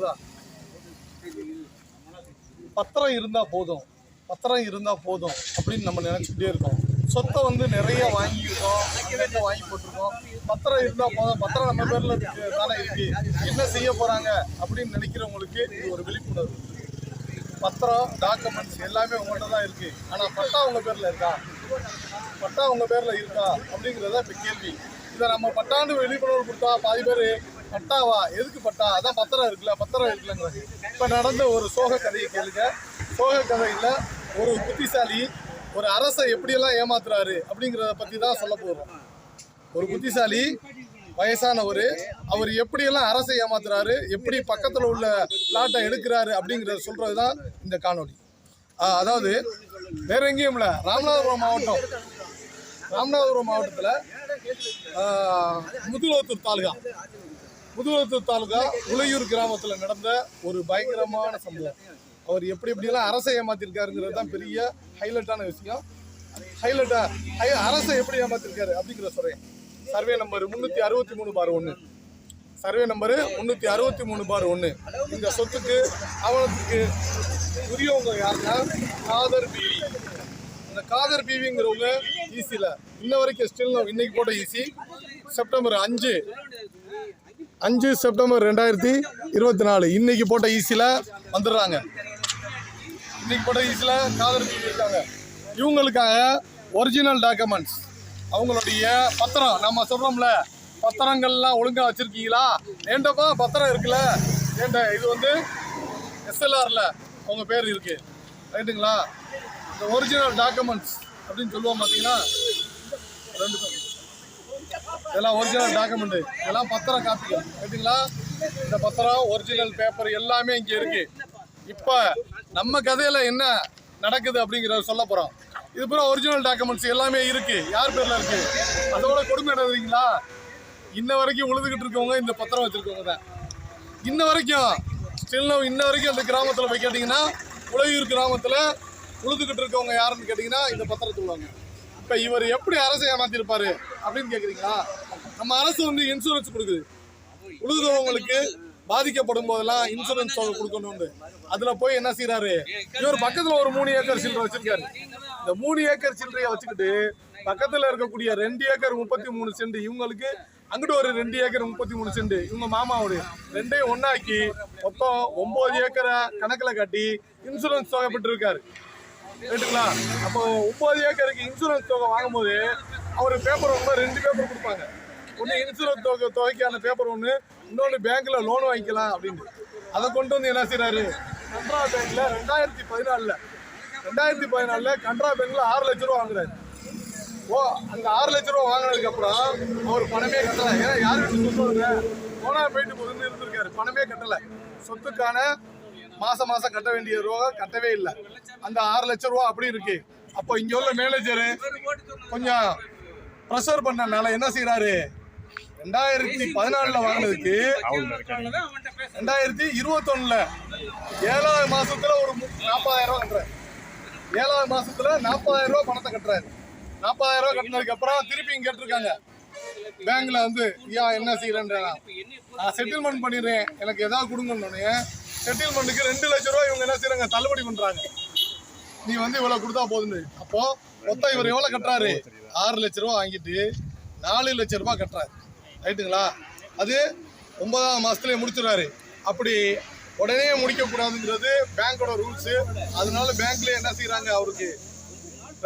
வருதா பத்திரம் இருந்தால் போதும். பத்திரம் இருந்தால் போதும் அப்படின்னு நம்ம நினச்சிக்கிட்டே இருக்கோம். சொத்தை வந்து நிறைய வாங்கியிருக்கோம். அங்கங்க வாங்கி போட்டிருக்கோம். பத்திரம் இருந்தால் போதும். பத்திரம் நம்ம பேரில் இருக்கு. தானே இருக்கு. என்ன செய்ய போகிறாங்க அப்படின்னு நினைக்கிறவங்களுக்கு இது ஒரு விழிப்புணர்வு. பத்திரம் டாக்குமெண்ட்ஸ் எல்லாமே உங்கள்கிட்ட தான் இருக்குது ஆனால் பட்டா உங்கள் பேரில் இருக்கா? பட்டா உங்கள் பேரில் இருக்கா அப்படிங்கிறத இப்போ கேள்வி. இதை நம்ம பட்டாண்டு விழிப்புணர்வு கொடுத்தா பாதி பேர் பட்டாவா எதுக்கு பட்டா? அதான் பத்திரம் இருக்குல்ல பத்திரம் இருக்குல்லங்கிறது இப்போ நடந்த ஒரு சோக கதையை கேளுங்க. சோக கதையில் ஒரு புத்திசாலி ஒரு அரசை எப்படியெல்லாம் ஏமாத்துறாரு அப்படிங்கிறத பற்றி தான் சொல்ல போகிறோம் ஒரு புத்திசாலி வயசானவர் அவர் எப்படியெல்லாம் அரசை ஏமாத்துறாரு எப்படி பக்கத்தில் உள்ள பிளாட்டை எடுக்கிறாரு அப்படிங்கிறத சொல்கிறது தான் இந்த காணொளி. அதாவது வேற எங்கேயும் இல்லை ராமநாதபுரம் மாவட்டம். ராமநாதபுரம் மாவட்டத்தில் முதுகுளத்தூர் தாலுகா. முதுகுளத்தூர் தாலுகா உளையூர் கிராமத்தில் நடந்த ஒரு பயங்கரமான சம்பவம். அவர் எப்படி எப்படியெல்லாம் அரசை ஏமாத்திருக்காருங்கிறது தான் பெரிய ஹைலைட்டான விஷயம். ஹைலைட்டா ஹை அரசை எப்படி ஏமாத்திருக்காரு அப்படிங்கிற சொல்கிறேன் சர்வே நம்பர் முந்நூற்றி அறுபத்தி மூணு பார் ஒன்று சர்வே நம்பரு முந்நூற்றி அறுபத்தி மூணு பார் ஒன்று இந்த சொத்துக்கு ஆவணத்துக்கு உரியவங்க யாருன்னா காதர் பிவி இந்த காதர் பிவிங்கிறவங்க ஈஸியில் இன்ன வரைக்கும் ஸ்டில் இன்னைக்கு போட்ட ஈஸி செப்டம்பர் அஞ்சு. அஞ்சு செப்டம்பர் ரெண்டாயிரத்தி இருபத்தி நாலு. இன்னைக்கு போட்ட ஈஸியில் வந்துடுறாங்க. இன்னைக்கு போட்ட ஈஸியில் காதல் இருக்காங்க. இவங்களுக்காக ஒரிஜினல் டாக்குமெண்ட்ஸ் அவங்களுடைய பத்திரம் நம்ம சொல்கிறோம்ல பத்திரங்கள்லாம் ஒழுங்காக வச்சுருக்கீங்களா? ஏண்டப்பா பத்திரம் இருக்குல்ல? ஏண்ட இது வந்து எஸ்எல்ஆரில் அவங்க பேர் இருக்குது ரைட்டுங்களா? இந்த ஒரிஜினல் டாக்குமெண்ட்ஸ் அப்படின்னு சொல்லுவோம் பார்த்தீங்கன்னா ரெண்டு பேர். இதெல்லாம் ஒரிஜினல் டாக்குமெண்ட் இதெல்லாம் பத்திரம் காப்பிகள். ரைட்டுங்களா இந்த பத்திரம் ஒரிஜினல் பேப்பர் எல்லாமே இங்கே இருக்கு. இப்போ நம்ம கதையில் என்ன நடக்குது அப்படிங்கிறத சொல்ல போகிறோம் இது பூரா ஒரிஜினல் டாக்குமெண்ட்ஸ் எல்லாமே இருக்கு. யார் பேரில் இருக்கு? அதோட கொடுமை என்னதுங்களா இன்ன வரைக்கும் உழுதுகிட்டு இருக்கவங்க இந்த பத்திரம் வச்சிருக்கவங்க தான். இன்ன வரைக்கும் ஸ்டில் இன்ன வரைக்கும் அந்த கிராமத்தில் போய் கேட்டிங்கன்னா உளையூர் கிராமத்தில் உழுதுகிட்டு இருக்கவங்க யாருன்னு கேட்டிங்கன்னா இந்த பத்திரம் சொல்லுவாங்க இப்போ இவர் எப்படி அரசை ஏமாத்திருப்பாரு அப்படின்னு கேட்குறீங்களா நம்ம அரசு வந்து இன்சூரன்ஸ் கொடுக்குது. உழுதுறவங்களுக்கு பாதிக்கப்படும் போதெல்லாம் இன்சூரன்ஸ் தொகை கொடுக்கணும்னு. அதுல போய் என்ன செய்யறாரு இவர் பக்கத்துல ஒரு மூணு ஏக்கர் சில்லறை வச்சிருக்காரு. இந்த மூணு ஏக்கர் சில்லறைய வச்சுக்கிட்டு பக்கத்துல இருக்கக்கூடிய ரெண்டு ஏக்கர் முப்பத்தி மூணு சென்ட் இவங்களுக்கு அங்கிட்டு ஒரு ரெண்டு ஏக்கர் முப்பத்தி மூணு சென்ட் இவங்க மாமாவுடைய ரெண்டையும் ஒன்றாக்கி மொத்தம் ஒன்பது ஏக்கரை கணக்குல கட்டி இன்சூரன்ஸ் தொகை பெற்றிருக்காரு. ரைட்டுங்களா அப்போ ஒன்பது ஏக்கருக்கு இன்சூரன்ஸ் தொகை வாங்கும்போது அவர் பேப்பர் ஒன்று ரெண்டு பேப்பர் கொடுப்பாங்க. ஒன்று இன்சூரன்ஸ் தொகை தொகைக்கான பேப்பர் ஒன்று இன்னொன்று பேங்க்கில் லோன் வாங்கிக்கலாம் அப்படின்னு. அதை கொண்டு வந்து என்ன செய்கிறாரு கனரா பேங்க்ல ரெண்டாயிரத்தி பதினாலில் ரெண்டாயிரத்தி பதினாலில் கனரா பேங்க்கில் ஆறு லட்ச ரூபா வாங்குறாரு. ஓ அந்த ஆறு லட்ச ரூபா வாங்கினதுக்கப்புறம் அவர் பணமே கட்டலை. ஏன்னா யாருக்கு வீட்டு சொத்து போனா போயிட்டு போகுதுன்னு இருந்திருக்காரு. பணமே கட்டலை. சொத்துக்கான மாசம் மாசம் கட்ட வேண்டிய ரூபா கட்டவே இல்லை. அந்த ஆறு லட்சம் ரூபா அப்படி இருக்கு. அப்போ இங்க உள்ள மேனேஜரு கொஞ்சம் ப்ரெஷர் பண்ணனால என்ன செய்யறாரு ரெண்டாயிரத்தி பதினாலுல வாங்கினதுக்கு ரெண்டாயிரத்தி இருபத்தொன்னுல ஏழாவது மாசத்துல ஒரு நாற்பதாயிரம் ரூபா கட்டுறாரு. ஏழாவது மாசத்துல நாற்பதாயிரம் ரூபா பணத்தை கட்டுறாரு. நாற்பதாயிரம் ரூபா கட்டினதுக்கு அப்புறம் திருப்பி இங்க கேட்டிருக்காங்க பேங்க்ல வந்து ஐயா என்ன செய்யறேன்றா நான் செட்டில்மெண்ட் பண்ணிடுறேன். எனக்கு எதாவது கொடுங்கன்னு செட்டில்மெண்ட்டுக்கு ரெண்டு லட்ச ரூபா இவங்க என்ன செய்யறாங்க தள்ளுபடி பண்றாங்க. நீ வந்து இவ்வளவு கொடுத்தா போதுன்னு. அப்போ மொத்தம் இவர் எவ்வளவு கட்டுறாரு? ஆறு லட்ச ரூபா வாங்கிட்டு நாலு லட்ச ரூபாய் கட்டுறாரு. ரைட்டுங்களா? அது ஒன்பதாம் மாசத்துலயே முடிச்சிடுறாரு. அப்படி உடனே முடிக்க கூடாதுங்கிறது பேங்கோட ரூல்ஸ் அதனால பேங்க்ல என்ன செய்யறாங்க அவருக்கு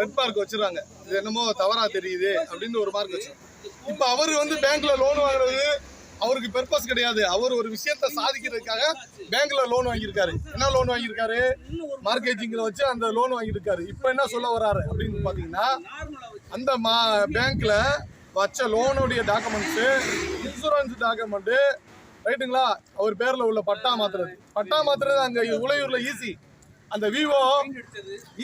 ரெட் மார்க் வச்சிருக்காங்க இது என்னமோ தவறா தெரியுது அப்படின்னு ஒரு மார்க் வச்சு இப்போ அவர் வந்து பேங்க்ல லோன் வாங்குறது அவருக்கு பெர்பஸ் கிடையாது. அவர் ஒரு விஷயத்த சாதிக்கிறதுக்காக பேங்க்ல லோன் வாங்கியிருக்காரு. என்ன லோன் வாங்கியிருக்காரு? மார்க்கெட்டிங்ல வச்சு அந்த லோன் வாங்கியிருக்காரு. இப்போ என்ன சொல்ல வராரு அப்படின்னு பாத்தீங்கன்னா அந்த மா பேங்க்ல வச்ச லோனுடைய டாக்குமெண்ட்ஸ் இன்சூரன்ஸ் டாக்குமெண்ட் ரைட்டுங்களா அவர் பேர்ல உள்ள பட்டா மாத்துறது. பட்டா மாத்துறது அங்க உளையூரில் ஈஸி அந்த விவோ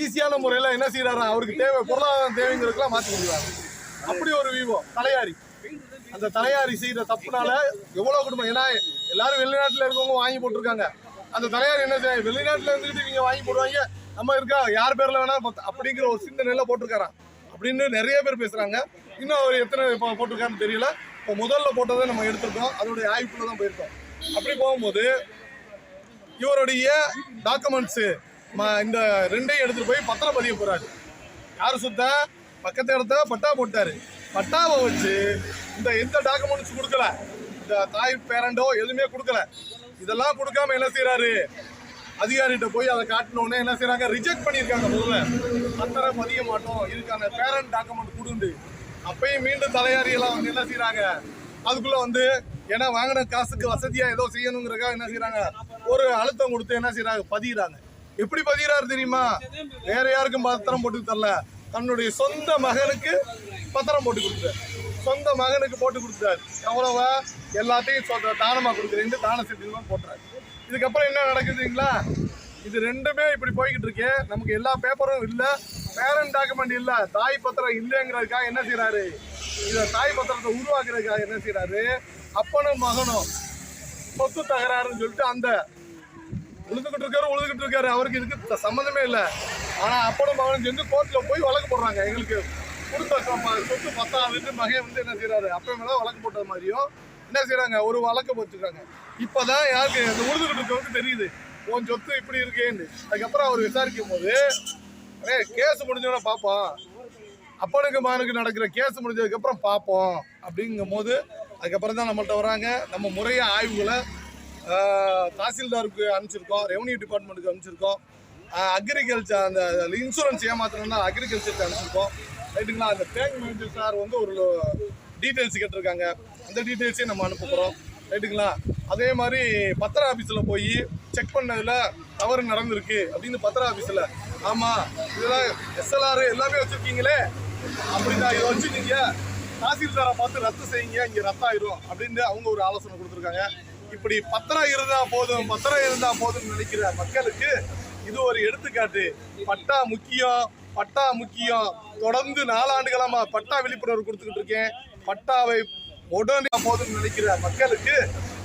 ஈஸியான முறையில் என்ன செய்யறாரு அவருக்கு தேவை பொருளாதாரம் தேவைங்கிறதுக்குலாம் மாற்றி கொடுக்குறாரு. அப்படி ஒரு விவோ தலையாரி. அந்த தலையாரி செய்கிற தப்புனால எவ்வளவு குடும்பம்? ஏன்னா எல்லாரும் வெளிநாட்டுல இருக்கவங்க வாங்கி போட்டிருக்காங்க. அந்த தலையார் என்ன செய்ய வெளிநாட்டுல இருந்துகிட்டு இவங்க வாங்கி போடுவாங்க. நம்ம இருக்கா? யார் பேர்ல வேணா அப்படிங்கிற ஒரு சிந்தனையில போட்டிருக்காராம். அப்படின்னு நிறைய பேர் பேசுறாங்க. இன்னும் அவர் எத்தனை இப்போ போட்டிருக்காருன்னு தெரியல. இப்போ முதல்ல போட்டதை நம்ம எடுத்திருக்கோம். அதோடைய ஆய்வுக்குள்ள தான் போயிருக்கோம். அப்படி போகும்போது இவருடைய டாக்குமெண்ட்ஸு இந்த ரெண்டையும் எடுத்துட்டு போய் பத்திரம் பதிய போறாரு. யார் சுத்த? பக்கத்து இடத்த பட்டா போட்டாரு. பட்டாவை வச்சு இந்த எந்த டாக்குமெண்ட்ஸ் கொடுக்கல? இந்த தாய் பேரண்டோ எதுவுமே கொடுக்கல. இதெல்லாம் கொடுக்காம என்ன செய்கிறாரு அதிகாரிகிட்ட போய் அதை காட்டினோடனே என்ன செய்கிறாங்க ரிஜெக்ட் பண்ணியிருக்காங்க முதல்ல. பத்திரம் பதிய மாட்டோம். இதுக்கான பேரண்ட் டாக்குமெண்ட் கொடுண்டு. அப்பயும் மீண்டும் தலையாரியெல்லாம் வந்து என்ன செய்கிறாங்க அதுக்குள்ளே வந்து ஏன்னா வாங்கின காசுக்கு வசதியாக ஏதோ செய்யணுங்கிறக்காக என்ன செய்கிறாங்க ஒரு அழுத்தம் கொடுத்து என்ன செய்கிறாங்க பதிகிறாங்க எப்படி பதிகிறாரு தெரியுமா? வேற யாருக்கும் பத்திரம் போட்டு தரல. தன்னுடைய சொந்த மகனுக்கு பத்திரம் போட்டு கொடுத்தாரு சொந்த மகனுக்கு போட்டு கொடுத்தாரு எவ்வளவா? எல்லாத்தையும் சொந்த தானமாக கொடுக்குறேன். தான சீட்டுலாம் போட்டுறாரு. இதுக்கப்புறம் என்ன நடக்குதுங்களா இது ரெண்டுமே இப்படி போய்கிட்டு இருக்கு. நமக்கு எல்லா பேப்பரும் இல்லை. பேரண்ட் டாக்குமெண்ட் இல்லை. தாய் பத்திரம் இல்லைங்கிறதுக்காக என்ன செய்கிறாரு இதை தாய் பத்திரத்தை உருவாக்குறதுக்காக என்ன செய்கிறாரு அப்பனும் மகனும் சொத்து தகராறுன்னு சொல்லிட்டு அந்த உழுதுகிட்டு இருக்காரு உழுதுகிட்டு இருக்காரு. அவருக்கு இதுக்கு சம்மந்தமே இல்லை. ஆனால் அப்பனும் மகனும் சேர்ந்து கோர்ட்டில் போய் வழக்கு போடுறாங்க எங்களுக்கு. கொடுத்த சொத்து பத்தாவது மகன் வந்து என்ன செய்கிறாரு அப்ப மேலே வழக்கு போட்டது மாதிரியும் என்ன செய்கிறாங்க ஒரு வழக்கு போட்டுருக்காங்க. இப்பதான் யாருக்கு? இந்த உழுதுகிட்டு இருக்கவருக்கு தெரியுது. உன் சொத்து இப்படி இருக்கேன்னு. அதுக்கப்புறம் அவர் விசாரிக்கும் போது கேஸ் முடிஞ்சோட பார்ப்போம் அப்பனுக்கு மகனுக்கு நடக்கிற கேஸ் முடிஞ்சதுக்கப்புறம் பார்ப்போம் அப்படிங்கும் போது அதுக்கப்புறம் தான் நம்மள்கிட்ட வராங்க. நம்ம முறைய ஆய்வுகளை தாசில்தாருக்கு அனுப்பிச்சிருக்கோம். ரெவன்யூ டிபார்ட்மெண்ட்டுக்கு அனுப்பிச்சிருக்கோம். அக்ரிகல்ச்சர் அந்த இன்சூரன்ஸ் ஏமாத்தணும்னா அக்ரிகல்ச்சருக்கு அனுப்பிச்சிருக்கோம். ரைட்டுங்களா அந்த பேங்க் மேனேஜர் சார் வந்து ஒரு டீட்டெயில்ஸ் கேட்டிருக்காங்க. அந்த டீட்டெயில்ஸையும் நம்ம அனுப்ப போகிறோம் ரைட்டுங்களா அதே மாதிரி பத்திர ஆஃபீஸில் போய் செக் பண்ணதில் தவறு நடந்திருக்கு அப்படின்னு பத்திர ஆஃபீஸில் ஆமாம் இதெல்லாம் எஸ்எல்ஆர் எல்லாமே வச்சுருக்கீங்களே? அப்படின்னா இதை வச்சுருக்கீங்க. தாசில்தாரை பார்த்து ரத்து செய்யுங்க இங்கே ரத்தாயிரும் அப்படின்னு அவங்க ஒரு ஆலோசனை கொடுத்துருக்காங்க. இப்படி பத்திரம் இருந்தால் போதும் பத்திரம் இருந்தால் போதும்னு நினைக்கிற மக்களுக்கு இது ஒரு எடுத்துக்காட்டு. பட்டா முக்கியம் பட்டா முக்கியம். தொடர்ந்து நாலாண்டுகளமா பட்டா விழிப்புணர்வு கொடுத்துக்கிட்டு இருக்கேன். பட்டாவை உடனே போதும்னு நினைக்கிற மக்களுக்கு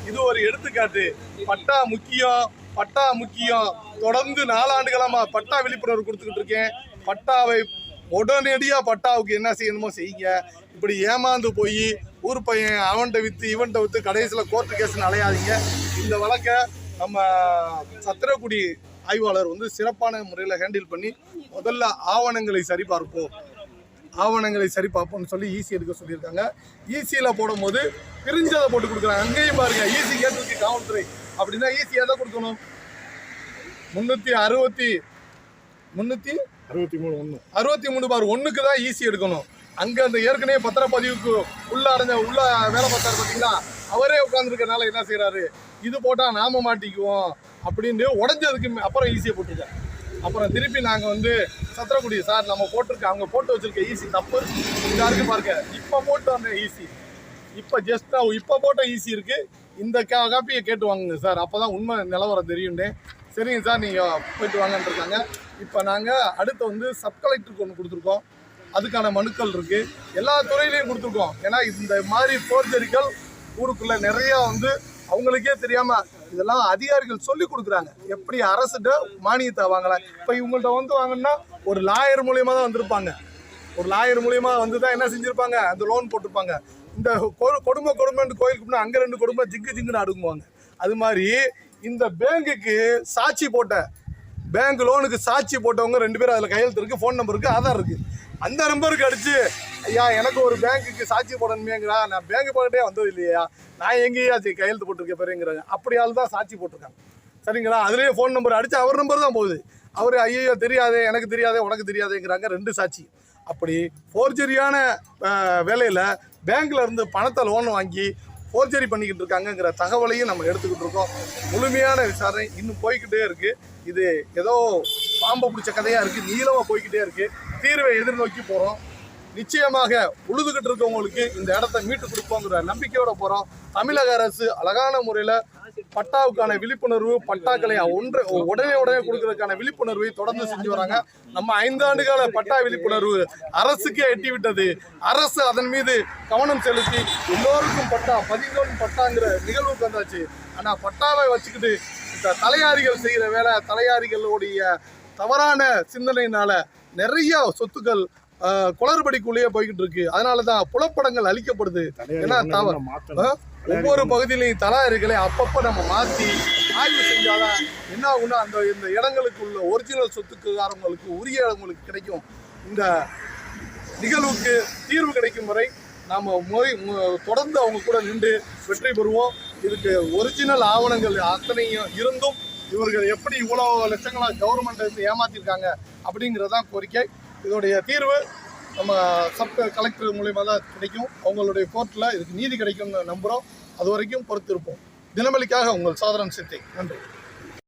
இது ஒரு எடுத்துக்காட்டு. பட்டா முக்கியம் பட்டா முக்கியம். தொடர்ந்து நாலாண்டுகளமா பட்டா விழிப்புணர்வு கொடுத்துக்கிட்டு இருக்கேன். பட்டாவை உடனடியாக பட்டாவுக்கு என்ன செய்யணுமோ செய்யுங்க. இப்படி ஏமாந்து போய் ஊர் பையன் அவன்கிட்ட விற்று இவன்கிட்ட விற்று கடைசியில் கோர்ட்டு கேஸ்னு அலையாதீங்க. இந்த வழக்கை நம்ம சத்திரக்குடி ஆய்வாளர் வந்து சிறப்பான முறையில் ஹேண்டில் பண்ணி முதல்ல ஆவணங்களை சரிபார்ப்போம். ஆவணங்களை சரி பார்ப்போம்னு சொல்லி ஈசி எடுக்க சொல்லியிருக்காங்க. ஈசியில் போடும்போது பிரிஞ்சதை போட்டு கொடுக்குறாங்க. அங்கேயும் பாருங்க ஈசி கேட்டிருக்கு காவல்துறை. அப்படின்னா ஈஸி எதை கொடுக்கணும். முந்நூற்றி அறுபத்தி முந்நூற்றி அறுபத்தி மூணு ஒன்று அறுபத்தி மூணு பார் ஒண்ணுக்கு தான் ஈஸி எடுக்கணும். அங்க அந்த ஏற்கனவே பத்திரப்பதிவுக்கு உள்ள அடைஞ்ச உள்ள வேலை பார்த்தாரு பாத்தீங்களா? அவரே உட்காந்துருக்கனால என்ன செய்றாரு? இது போட்டா நாம மாட்டிக்குவோம். அப்படின்னு உடஞ்சதுக்கு அப்புறம் ஈஸியாக போட்டுருக்கேன். அப்புறம் திருப்பி நாங்கள் வந்து சத்திரக்குடி சார் நம்ம போட்டிருக்க அவங்க போட்டு வச்சிருக்க ஈஸி தப்பு இதாக இருக்கு பாருங்க. இப்போ போட்டு வந்த ஈஸி இப்போ ஜஸ்ட்டாக இப்போ போட்ட ஈஸி இருக்குது இந்த கா காப்பியை கேட்டு வாங்குங்க சார் அப்போ தான் உண்மை நிலவரம் தெரியும்னே. சரிங்க சார் நீங்கள் போயிட்டு வாங்கன்ட்ருக்காங்க இப்போ நாங்கள் அடுத்து வந்து சப் கலெக்டருக்கு ஒன்று கொடுத்துருக்கோம். அதுக்கான மனுக்கள் இருக்குது எல்லா துறையிலையும் கொடுத்துருக்கோம். ஏன்னா இந்த மாதிரி போர்ஜரிகள் ஊருக்குள்ளே நிறையா வந்து அவங்களுக்கே தெரியாமல் இதெல்லாம் அதிகாரிகள் சொல்லி கொடுக்குறாங்க. எப்படி அரசுகிட்ட மானியத்தை வாங்கலாம்? இப்போ இவங்கள்ட்ட வந்து வாங்கினா ஒரு லாயர் மூலியமாக தான் வந்திருப்பாங்க. ஒரு லாயர் மூலியமா வந்து தான் என்ன செஞ்சுருப்பாங்க? அந்த லோன் போட்டிருப்பாங்க. இந்த கொ- கொடுமை கொடுமைன்னு கோயிலுக்கு முன்னாடி அங்கே ரெண்டு கொடுமை ஜிங்கு ஜிங்குன்னு அடுங்குவாங்க. அது மாதிரி இந்த பேங்குக்கு சாட்சி போட்ட பேங்க் லோனுக்கு சாட்சி போட்டவங்க ரெண்டு பேரும் அதில் கையெழுத்து இருக்குது ஃபோன் நம்பர் இருக்குது ஆதார் இருக்குது அந்த நம்பருக்கு அடிச்சு ஐயா எனக்கு ஒரு பேங்க்குக்கு சாட்சி போடணுமேங்கிறா. நான் பேங்க் போகிட்டே வந்தது இல்லையா? நான் எங்கேயா கையெழுத்து போட்டிருக்க பாருங்கிறாங்க. அப்படியால் தான் சாட்சி போட்டிருக்காங்க. சரிங்களா? அதுலேயே ஃபோன் நம்பர் அடித்து அவர் நம்பர் தான் போகுது. அவர் ஐயோ தெரியாதே எனக்கு தெரியாதே உனக்கு தெரியாதேங்கிறாங்க ரெண்டு சாட்சி. அப்படி ஃபோர்ஜரியான வேலையில் பேங்க்கில் இருந்து பணத்தை லோன் வாங்கி ஃபோர்ஜரி பண்ணிக்கிட்டு இருக்காங்கங்கிற தகவலையும் நம்ம எடுத்துக்கிட்டு இருக்கோம். முழுமையான விசாரணை இன்னும் போய்க்கிட்டே இருக்குது இது ஏதோ பாம்பை பிடிச்ச கதையாக இருக்குது நீளமாக போய்க்கிட்டே இருக்குது தீர்வை எதிர்நோக்கி போகிறோம் நிச்சயமாக உழுதுகிட்டு இருக்கவங்களுக்கு இந்த இடத்த மீட்டு கொடுப்போங்கிற நம்பிக்கையோட போறோம். தமிழக அரசு அழகான முறையில பட்டாவுக்கான விழிப்புணர்வு பட்டாக்களை ஒன்று உடனே உடனே கொடுக்கறதுக்கான விழிப்புணர்வை தொடர்ந்து செஞ்சு வராங்க. நம்ம ஐந்தாண்டு கால பட்டா விழிப்புணர்வு அரசுக்கே எட்டி விட்டது அரசு அதன் மீது கவனம் செலுத்தி எல்லோருக்கும் பட்டா பதினோரும் பட்டாங்கிற நிகழ்வுக்கு வந்தாச்சு. ஆனா பட்டாவை வச்சுக்கிட்டு இந்த தலையாரிகள் செய்கிற வேலை தலையாரிகளுடைய தவறான சிந்தனையினால நிறைய சொத்துக்கள் குளறுபடிக்குள்ளேயே போய்கிட்டு இருக்கு அதனால தான் புலப்படங்கள் அழிக்கப்படுது ஏன்னா தவறு? ஒவ்வொரு பகுதியிலையும் தலாரிகளை அப்பப்போ நம்ம மாற்றி ஆய்வு செஞ்சாதான் என்ன ஆகும்னா அந்த இந்த இடங்களுக்கு உள்ள ஒரிஜினல் சொத்துக்காரங்களுக்கு உரிய இடங்களுக்கு கிடைக்கும். இந்த நிகழ்வுக்கு தீர்வு கிடைக்கும் வரை நாம் முறை மு- தொடர்ந்து அவங்க கூட நின்று வெற்றி பெறுவோம். இதுக்கு ஒரிஜினல் ஆவணங்கள் அத்தனையும் இருந்தும் இவர்கள் எப்படி இவ்வளோ லட்சங்களாக கவர்மெண்ட் இருந்து ஏமாத்திருக்காங்க அப்படிங்கிறதான் கோரிக்கை. இதோடைய தீர்வு நம்ம சப் கலெக்டர் மூலியமாக தான் கிடைக்கும். அவங்களுடைய கோர்ட்டில் இதுக்கு நீதி கிடைக்கும்னு நம்புகிறோம் அது வரைக்கும் பொறுத்திருப்போம். தினமலிக்காக உங்கள் சாதாரண சித்தை நன்றி.